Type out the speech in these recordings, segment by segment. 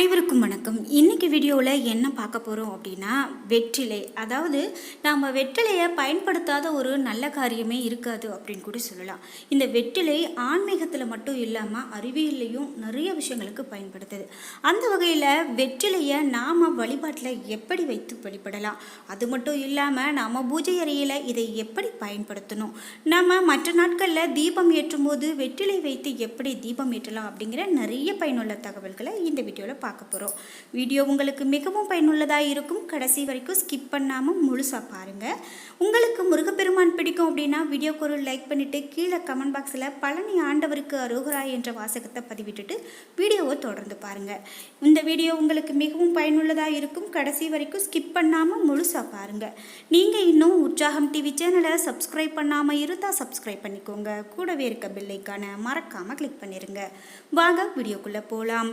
அனைவருக்கும் வணக்கம். இன்னைக்கு வீடியோவில் என்ன பார்க்க போகிறோம் அப்படின்னா வெற்றிலை. அதாவது நாம் வெற்றிலையை பயன்படுத்தாத ஒரு நல்ல காரியமே இருக்காது அப்படின்னு கூட சொல்லலாம். இந்த வெற்றிலை ஆன்மீகத்தில் மட்டும் இல்லாமல் அறிவியல்லையும் நிறைய விஷயங்களுக்கு பயன்படுத்துது. அந்த வகையில் வெற்றிலையை நாம் வழிபாட்டில் எப்படி வைத்து வழிபடலாம்? அது மட்டும் இல்லாமல் நாம் பூஜை அறையில் இதை எப்படி பயன்படுத்தணும்? நம்ம மற்ற நாட்களில் தீபம் ஏற்றும் போது வெற்றிலை வைத்து எப்படி தீபம் ஏற்றலாம் அப்படிங்கிற நிறைய பயனுள்ள தகவல்களை இந்த வீடியோவில் பார்க்க போகிறோம் வீடியோ உங்களுக்கு மிகவும் பயனுள்ளதாக இருக்கும். கடைசி வரைக்கும் ஸ்கிப் பண்ணாமல் முழுசாக பாருங்கள் உங்களுக்கு முருகப்பெருமான் பிடிக்கும் அப்படின்னா வீடியோக்கு ஒரு லைக் பண்ணிவிட்டு கீழே கமெண்ட் பாக்ஸில் பழனி ஆண்டவருக்கு அருகரா என்ற வாசகத்தை பதிவிட்டுட்டு வீடியோவை தொடர்ந்து பாருங்கள் இந்த வீடியோ உங்களுக்கு மிகவும் பயனுள்ளதாக இருக்கும். கடைசி வரைக்கும் ஸ்கிப் பண்ணாமல் முழுசாக பாருங்கள் நீங்கள் இன்னும் உற்சாகம் டிவி சேனலை சப்ஸ்கிரைப் பண்ணாமல் இருந்தால் சப்ஸ்கிரைப் பண்ணிக்கோங்க. கூடவே இருக்க பெல்லைக்கான மறக்காமல் கிளிக் பண்ணிடுங்க வாங்க வீடியோக்குள்ளே போகலாம்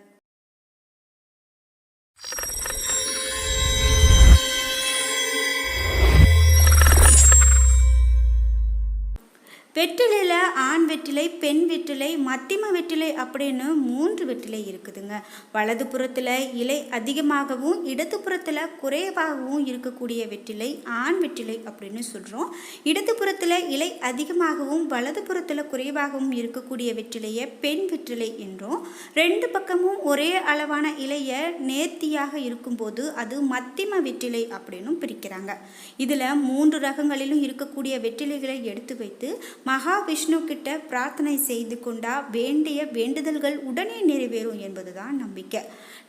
வெற்றிலையில் ஆண் வெற்றிலை பெண் வெற்றிலை மத்திம வெற்றிலை அப்படின்னு மூன்று வெற்றிலை இருக்குதுங்க. வலது புறத்தில் இலை அதிகமாகவும் இடது புறத்தில் குறைவாகவும் இருக்கக்கூடிய வெற்றிலை ஆண் வெற்றிலை அப்படின்னு சொல்கிறோம் இடது புறத்தில் இலை அதிகமாகவும் வலது புறத்தில் குறைவாகவும் இருக்கக்கூடிய வெற்றிலையை பெண் வெற்றிலை என்றும். ரெண்டு பக்கமும் ஒரே அளவான இலையை நேர்த்தியாக இருக்கும்போது அது மத்திம வெற்றிலை அப்படின்னும் பிரிக்கிறாங்க. இதில் மூன்று ரகங்களிலும் இருக்கக்கூடிய வெற்றிலைகளை எடுத்து வைத்து மகாவிஷ்ணு கிட்ட பிரார்த்தனை செய்து கொண்டா வேண்டிய வேண்டுதல்கள் உடனே நிறைவேறும் என்பதுதான் நம்பிக்கை.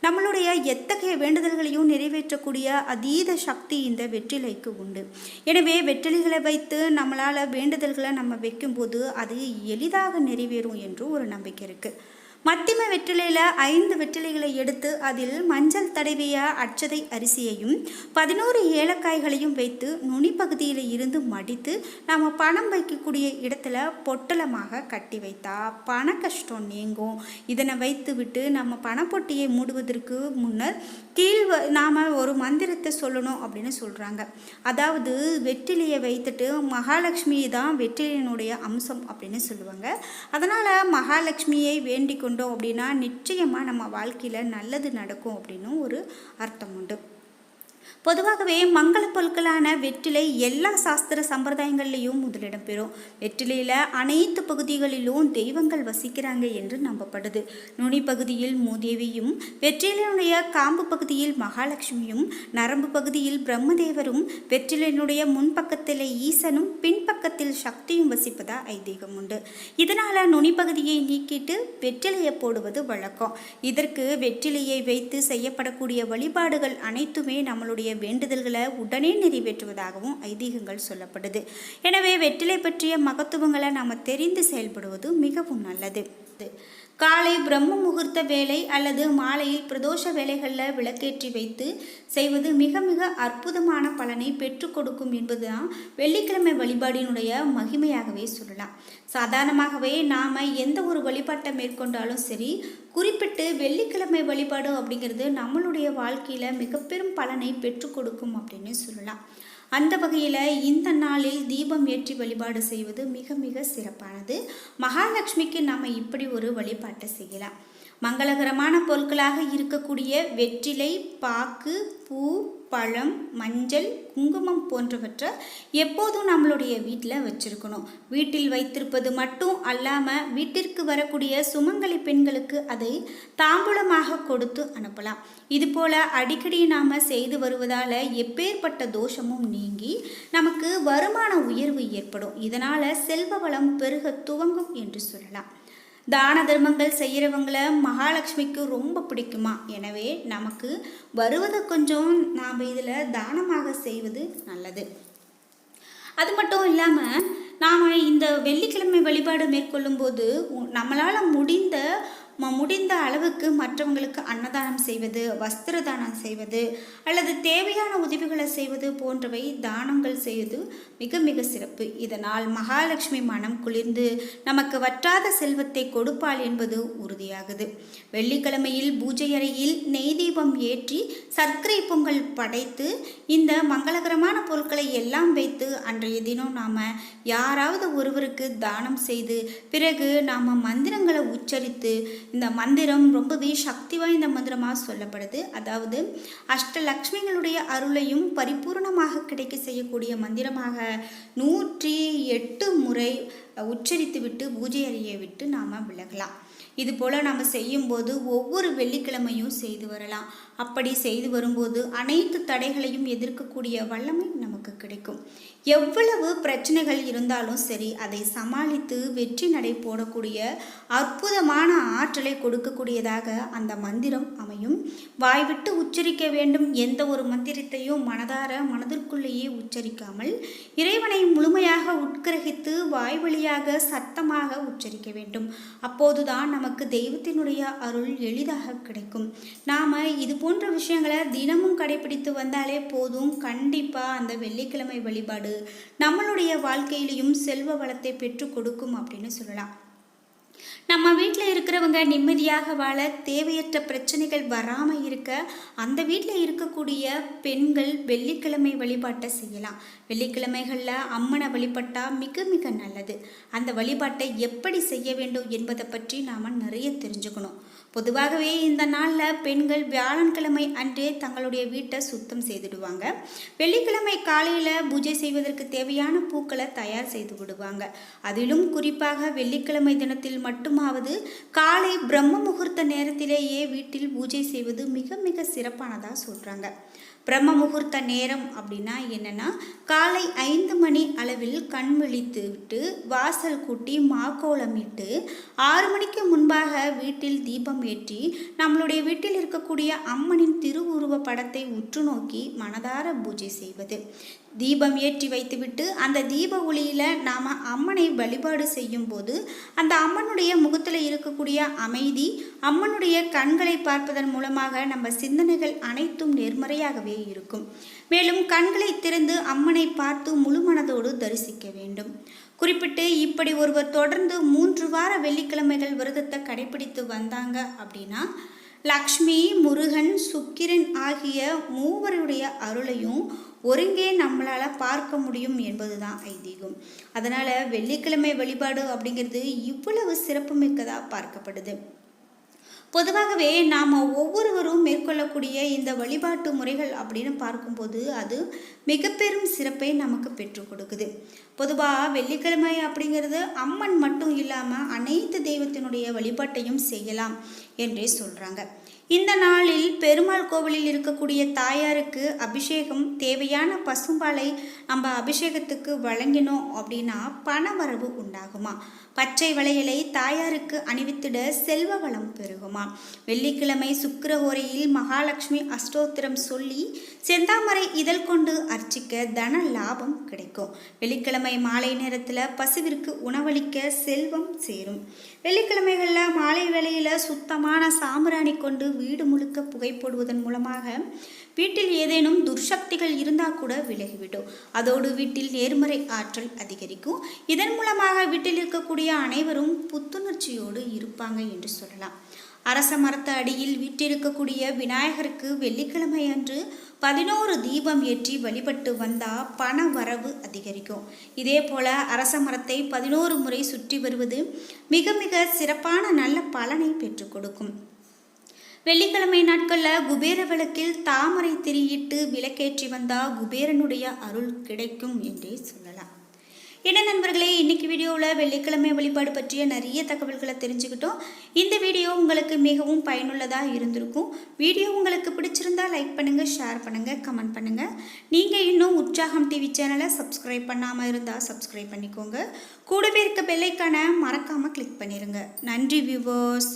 நம்மளுடைய எத்தகைய வேண்டுதல்களையும் நிறைவேற்றக்கூடிய அதீத சக்தி இந்த வெற்றிலைக்கு உண்டு. எனவே வெற்றிலைகளை வைத்து நம்மளால் வேண்டுதல்களை நம்ம வைக்கும்போது அது எளிதாக நிறைவேறும் என்று ஒரு நம்பிக்கை இருக்குது மத்திம வெற்றிலையில் ஐந்து வெற்றிலைகளை எடுத்து அதில் மஞ்சள் தடவிய அச்சதை அரிசியையும் பதினோரு ஏலக்காய்களையும் வைத்து நுனி பகுதியில் இருந்து மடித்து நாம் பணம் வைக்கக்கூடிய இடத்துல பொட்டலமாக கட்டி வைத்தா பண கஷ்டம் நீங்கும். இதனை வைத்து விட்டு நம்ம பணப்பொட்டியை மூடுவதற்கு முன்னர் கீழ் நாம் ஒரு மந்திரத்தை சொல்லணும் அப்படின்னு சொல்கிறாங்க அதாவது வெற்றிலையை வைத்துட்டு மகாலட்சுமி தான் வெற்றிலையினுடைய அம்சம் அப்படின்னு சொல்லுவாங்க. அதனால் மகாலட்சுமியை வேண்டிக் கொண்டோம் அப்படின்னா நிச்சயமாக நம்ம வாழ்க்கையில் நல்லது நடக்கும் அப்படின்னு ஒரு அர்த்தம் உண்டு. பொதுவாகவே மங்கள பொருட்களான வெற்றிலை எல்லா சாஸ்திர சம்பிரதாயங்கள்லேயும் முதலிடம் பெறும். வெற்றிலையில் அனைத்து பகுதிகளிலும் தெய்வங்கள் வசிக்கிறாங்க என்று நம்பப்படுது. நுனி பகுதியில் மூதேவியும் வெற்றிலையினுடைய காம்பு பகுதியில் மகாலட்சுமியும் நரம்பு பகுதியில் பிரம்மதேவரும் வெற்றிலையினுடைய முன்பக்கத்தில் ஈசனும் பின்பக்கத்தில் சக்தியும் வசிப்பதா ஐதீகம் உண்டு. இதனால் நுனி பகுதியை நீக்கிட்டு வெற்றிலையை போடுவது வழக்கம். இதற்கு வெற்றிலையை வைத்து செய்யப்படக்கூடிய வழிபாடுகள் அனைத்துமே நம்மளுடைய வேண்டுதல்களை உடனே நிறைவேற்றுவதாகவும் ஐதீகங்கள் சொல்லப்படுது. எனவே வெற்றிலை பற்றிய மகத்துவங்களை நாம் தெரிந்து செயல்படுவது மிகவும் நல்லது. காலை பிரம்ம முகூர்த்த வேலை அல்லது மாலையில் பிரதோஷ வேலைகளில் விளக்கேற்றி வைத்து செய்வது மிக மிக அற்புதமான பலனை பெற்று கொடுக்கும் என்பதுதான் வெள்ளிக்கிழமை வழிபாடினுடைய மகிமையாகவே சொல்லலாம். சாதாரணமாகவே நாம் எந்த ஒரு வழிபாட்டை மேற்கொண்டாலும் சரி குறிப்பிட்டு வெள்ளிக்கிழமை வழிபாடு அப்படிங்கிறது நம்மளுடைய வாழ்க்கையில் மிக பெரும் பலனை பெற்றுக்கொடுக்கும் அப்படின்னு சொல்லலாம். அந்த வகையில் இந்த நாளில் தீபம் ஏற்றி வழிபாடு செய்வது மிக மிக சிறப்பானது. மகாலட்சுமிக்கு நாம் இப்படி ஒரு வழிபாட்டை செய்யலாம். மங்களகரமான பொருட்களாக இருக்கக்கூடிய வெற்றிலை பாக்கு பூ பழம் மஞ்சள் குங்குமம் போன்றவற்றை எப்போதும் நம்மளுடைய வீட்டில் வச்சுருக்கணும். வீட்டில் வைத்திருப்பது மட்டும் அல்லாமல் வீட்டிற்கு வரக்கூடிய சுமங்கலி பெண்களுக்கு அதை தாம்பூலமாக கொடுத்து அனுப்பலாம். இதுபோல் அடிக்கடி நாம் செய்து வருவதால் எப்பேற்பட்ட தோஷமும் நீங்கி நமக்கு வருமான உயர்வு ஏற்படும். இதனால் செல்வ வளம் பெருக துவங்கும் என்று சொல்லலாம். தான தர்மங்கள் செய்கிறவங்கள மகாலட்சுமிக்கு ரொம்ப பிடிக்குமா? எனவே நமக்கு வருவதை கொஞ்சம் நாம் இதில் தானமாக செய்வது நல்லது. அது மட்டும் இல்லாமல் நாம் இந்த வெள்ளிக்கிழமை வழிபாடு மேற்கொள்ளும்போது உ- நம்மளால் முடிந்த முடிந்த அளவுக்கு மற்றவங்களுக்கு அன்னதானம் செய்வது வஸ்திர தானம் செய்வது அல்லது தேவையான உதவிகளை செய்வது போன்றவை தானங்கள் செய்வது மிக மிக சிறப்பு. இதனால் மகாலட்சுமி மனம் குளிர்ந்து நமக்கு வற்றாத செல்வத்தை கொடுப்பாள் என்பது உறுதியாகுது. வெள்ளிக்கிழமையில் பூஜை அறையில் நெய் தீபம் ஏற்றி சர்க்கரை பொங்கல் படைத்து இந்த மங்களகரமான பொருட்களை எல்லாம் வைத்து அன்றைய தினம் நாம் யாராவது ஒருவருக்கு தானம் செய்து பிறகு நாம் மந்திரங்களை உச்சரித்து இந்த மந்திரம் ரொம்பவே சக்தி வாய்ந்த மந்திரமாக சொல்லப்படுது. அதாவது அஷ்டலக்ஷ்மிகளுடைய அருளையும் பரிபூர்ணமாக கிடைக்க செய்யக்கூடிய மந்திரமாக நூற்றி எட்டு முறை உச்சரித்து விட்டு பூஜை அறையை விட்டு நாம் விலகலாம். இது போல் நம்ம செய்யும்போது ஒவ்வொரு வெள்ளிக்கிழமையும் செய்து வரலாம். அப்படி செய்து வரும்போது அனைத்து தடைகளையும் எதிர்க்கக்கூடிய வல்லமை நமக்கு கிடைக்கும். எவ்வளவு பிரச்சனைகள் இருந்தாலும் சரி அதை சமாளித்து வெற்றி நடை போடக்கூடிய அற்புதமான ஆற்றலை கொடுக்கக்கூடியதாக அந்த மந்திரம் அமையும். வாய்விட்டு உச்சரிக்க வேண்டும். எந்த ஒரு மந்திரத்தையும் மனதார மனதிற்குள்ளேயே உச்சரிக்காமல் இறைவனை முழுமையாக உட்கிரகித்து வாய் வழியாக சத்தமாக உச்சரிக்க வேண்டும். அப்போதுதான் நம் நமக்கு தெய்வத்தினுடைய அருள் எளிதாக கிடைக்கும். நாம் இது போன்ற விஷயங்களை தினமும் கடைபிடித்து வந்தாலே போதும். கண்டிப்பாக அந்த வெள்ளிக்கிழமை வழிபாடு நம்மளுடைய வாழ்க்கையிலையும் செல்வ வளத்தை பெற்றுக் கொடுக்கும் அப்படின்னு சொல்லலாம். நம்ம வீட்டில் இருக்கிறவங்க நிம்மதியாக வாழ தேவையற்ற பிரச்சனைகள் வராமல் இருக்க அந்த வீட்டில் இருக்கக்கூடிய பெண்கள் வெள்ளிக்கிழமை வழிபாட்டை செய்யலாம். வெள்ளிக்கிழமைகளில் அம்மனை வழிபட்டால் மிக மிக நல்லது. அந்த வழிபாட்டை எப்படி செய்ய வேண்டும் என்பதை பற்றி நாம் நிறைய தெரிஞ்சுக்கணும். பொதுவாகவே இந்த நாளில் பெண்கள் வியாழன்கிழமை அன்றே தங்களுடைய வீட்டை சுத்தம் செய்துடுவாங்க. வெள்ளிக்கிழமை காலையில் பூஜை செய்வதற்கு தேவையான பூக்களை தயார் செய்து விடுவாங்க. அதிலும் குறிப்பாக வெள்ளிக்கிழமை தினத்தில் மட்டுமாவது காலை பிரம்ம முகூர்த்த நேரத்திலேயே வீட்டில் பூஜை செய்வது மிக மிக சிறப்பானதாக சொல்கிறாங்க பிரம்ம முகூர்த்த நேரம் அப்படின்னா என்னென்னா காலை ஐந்து மணி அளவில் கண் விழித்து விட்டு வாசல் கூட்டி மாக்கோலமிட்டு ஆறு மணிக்கு முன்பாக வீட்டில் தீபம் ஏற்றி நம்மளுடைய வீட்டில் இருக்கக்கூடிய அம்மனின் திருவுருவ படத்தை உற்று நோக்கி மனதார பூஜை செய்வது. தீபம் ஏற்றி வைத்துவிட்டு அந்த தீப ஒளியில் நாம் அம்மனை வழிபாடு செய்யும்போது அந்த அம்மனுடைய முகத்தில் இருக்கக்கூடிய அமைதி அம்மனுடைய கண்களை பார்ப்பதன் மூலமாக நம்ம சிந்தனைகள் அனைத்தும் நேர்மறையாகவே இருக்கும். மேலும் கண்களை திறந்து அம்மனை பார்த்து முழு மனதோடு தரிசிக்க வேண்டும். குறிப்பிட்டு இப்படி ஒருவர் தொடர்ந்து மூன்று வார வெள்ளிக்கிழமைகள் விரதத்தை கடைபிடித்து வந்தாங்க அப்படின்னா லக்ஷ்மி முருகன் சுக்கிரன் ஆகிய மூவருடைய அருளையும் ஒருங்கே நம்மளால் பார்க்க முடியும் என்பது தான் ஐதீகம். அதனால் வெள்ளிக்கிழமை வழிபாடு அப்படிங்கிறது இவ்வளவு சிறப்புமிக்கதாக பார்க்கப்படுது. பொதுவாகவே நாம் ஒவ்வொருவரும் மேற்கொள்ளக்கூடிய இந்த வழிபாட்டு முறைகள் அப்படின்னு பார்க்கும்போது அது மிக பெரும் சிறப்பை நமக்கு பெற்றுக் கொடுக்குது. பொதுவாக வெள்ளிக்கிழமை அப்படிங்கிறது அம்மன் மட்டும் இல்லாமல் அனைத்து தெய்வத்தினுடைய வழிபாட்டையும் செய்யலாம் என்றே சொல்கிறாங்க இந்த நாளில் பெருமாள் கோவிலில் இருக்கக்கூடிய தாயாருக்கு அபிஷேகம் தேவையான பசும்பாலை நம்ம அபிஷேகத்துக்கு வழங்கினோம் அப்படின்னா பணவரவு உண்டாகுமா? பச்சை வளையலை தாயாருக்கு அணிவித்திட செல்வ வளம் பெருகுமா? வெள்ளிக்கிழமை சுக்கிரஹோரையில் மகாலட்சுமி அஷ்டோத்திரம் சொல்லி செந்தாமரை இதழ் கொண்டு அர்ச்சிக்க தன லாபம் கிடைக்கும். வெள்ளிக்கிழமை மாலை நேரத்தில் பசுவிற்கு உணவளிக்க செல்வம் சேரும். வெள்ளிக்கிழமைகளில் மாலை வேளையில் சுத்தமான சாம்பிராணி கொண்டு வீடு முழுக்க புகை போடுவதன் மூலமாக வீட்டில் ஏதேனும் துர்சக்திகள் இருந்தால் கூட விலகிவிடும் அதோடு வீட்டில் நேர்மறை ஆற்றல் அதிகரிக்கும். இதன் மூலமாக வீட்டில் இருக்கக்கூடிய அனைவரும் புத்துணர்ச்சியோடு இருப்பாங்க என்று சொல்லலாம். அரச மரத்த அடியில் வீட்டிருக்கக்கூடிய விநாயகருக்கு வெள்ளிக்கிழமை அன்று பதினோரு தீபம் ஏற்றி வழிபட்டு வந்தால் பண வரவு அதிகரிக்கும். இதே போல அரச மரத்தை பதினோரு முறை சுற்றி வருவது மிக மிக சிறப்பான நல்ல பலனை பெற்றுக் கொடுக்கும். வெள்ளிக்கிழமை நாட்களில் குபேர விளக்கில் தாமரை திரியிட்டு விளக்கேற்றி வந்தால் குபேரனுடைய அருள் கிடைக்கும் என்றே சொல்லலாம். என்ன நண்பர்களே இன்னைக்கு வீடியோவில் வெள்ளிக்கிழமை வழிபாடு பற்றிய நிறைய தகவல்களை தெரிஞ்சுக்கிட்டோம். இந்த வீடியோ உங்களுக்கு மிகவும் பயனுள்ளதாக இருந்திருக்கும். வீடியோ உங்களுக்கு பிடிச்சிருந்தா லைக் பண்ணுங்கள் ஷேர் பண்ணுங்கள் கமெண்ட் பண்ணுங்கள் நீங்கள் இன்னும் உற்சாகம் டிவி சேனலை சப்ஸ்கிரைப் பண்ணாமல் இருந்தால் சப்ஸ்கிரைப் பண்ணிக்கோங்க. கூடவே இருக்க பெல்லைக்கான மறக்காமல் கிளிக் பண்ணிடுங்க நன்றி வியூவர்ஸ்